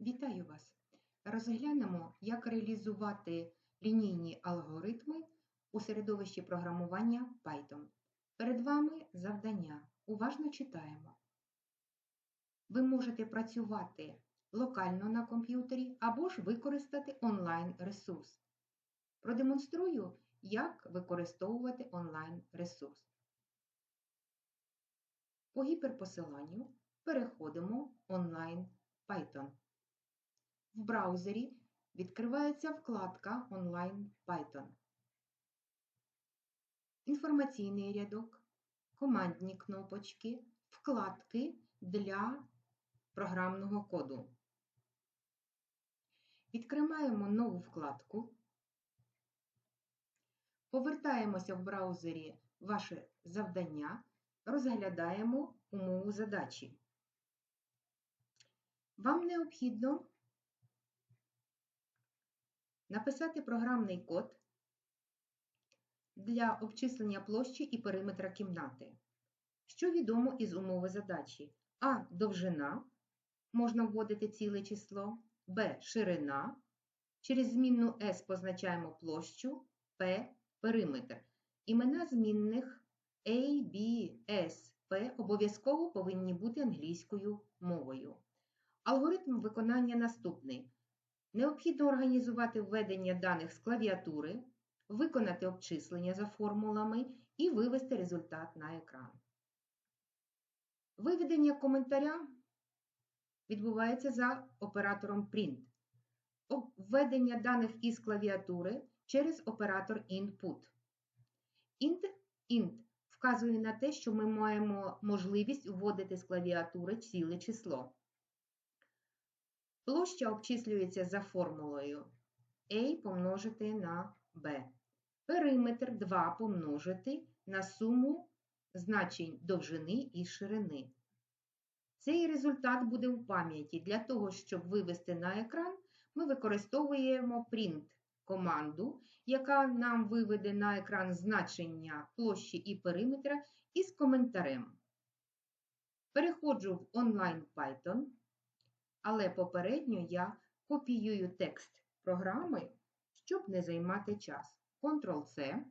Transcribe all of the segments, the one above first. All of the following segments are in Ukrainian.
Вітаю вас! Розглянемо, як реалізувати лінійні алгоритми у середовищі програмування Python. Перед вами завдання. Уважно читаємо. Ви можете працювати локально на комп'ютері або ж використати онлайн-ресурс. Продемонструю, як використовувати онлайн-ресурс. По гіперпосиланню переходимо онлайн Python. В браузері відкривається вкладка Online Python. Інформаційний рядок, командні кнопочки, вкладки для програмного коду. Відкриваємо нову вкладку. Повертаємося в браузері ваше завдання, розглядаємо умову задачі. Вам необхідно написати програмний код для обчислення площі і периметра кімнати. Що відомо із умови задачі? А. Довжина. Можна вводити ціле число, Б. Ширина. Через змінну S позначаємо площу, P периметр. Імена змінних A, B, S, P обов'язково повинні бути англійською мовою. Алгоритм виконання наступний. Необхідно організувати введення даних з клавіатури, виконати обчислення за формулами і вивести результат на екран. Виведення коментаря відбувається за оператором Print. Введення даних із клавіатури через оператор Input. Int, int вказує на те, що ми маємо можливість вводити з клавіатури ціле число. Площа обчислюється за формулою A помножити на B. Периметр 2 помножити на суму значень довжини і ширини. Цей результат буде у пам'яті. Для того, щоб вивести на екран, ми використовуємо print команду, яка нам виведе на екран значення площі і периметра із коментарем. Переходжу в онлайн Python але попередньо я копіюю текст програми, щоб не займати час. Ctrl-C.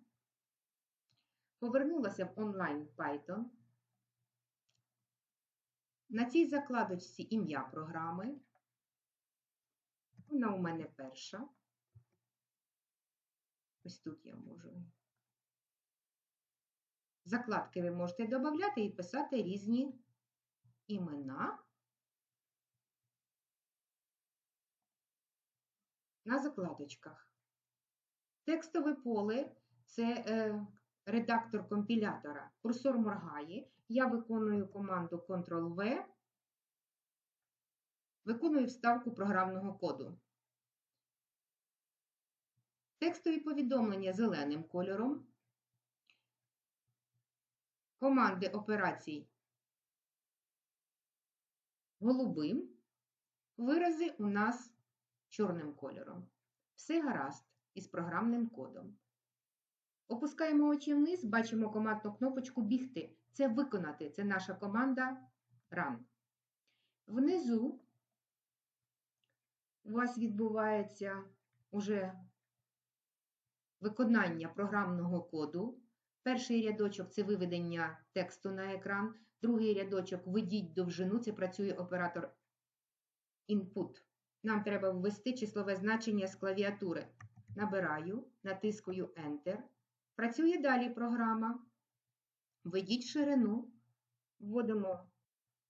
Повернулася в онлайн Python. На цій закладочці ім'я програми. Вона у мене перша. Ось тут я можу. Закладки ви можете додати і писати різні імена. На закладочках. Текстове поле це е, редактор компілятора. Курсор моргає. Я виконую команду Ctrl-V, виконую вставку програмного коду. Текстові повідомлення зеленим кольором. Команди операцій голубим. Вирази у нас чорним кольором. Все гаразд із програмним кодом. Опускаємо очі вниз, бачимо командну кнопочку Бігти. Це виконати. Це наша команда Run. Внизу у вас відбувається уже виконання програмного коду. Перший рядочок це виведення тексту на екран, другий рядочок введіть довжину, це працює оператор Input. Нам треба ввести числове значення з клавіатури. Набираю, натискую Enter. Працює далі програма. Введіть ширину, вводимо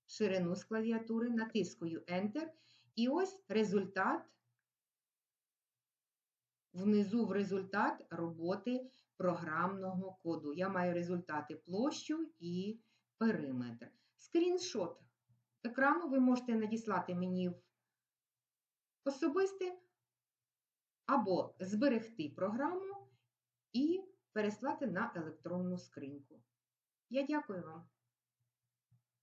ширину з клавіатури, натискую Enter. І ось результат. Внизу в результат роботи програмного коду. Я маю результати площу і периметр. Скріншот екрану ви можете надіслати мені в особисте або зберегти програму і переслати на електронну скриньку. Я дякую вам.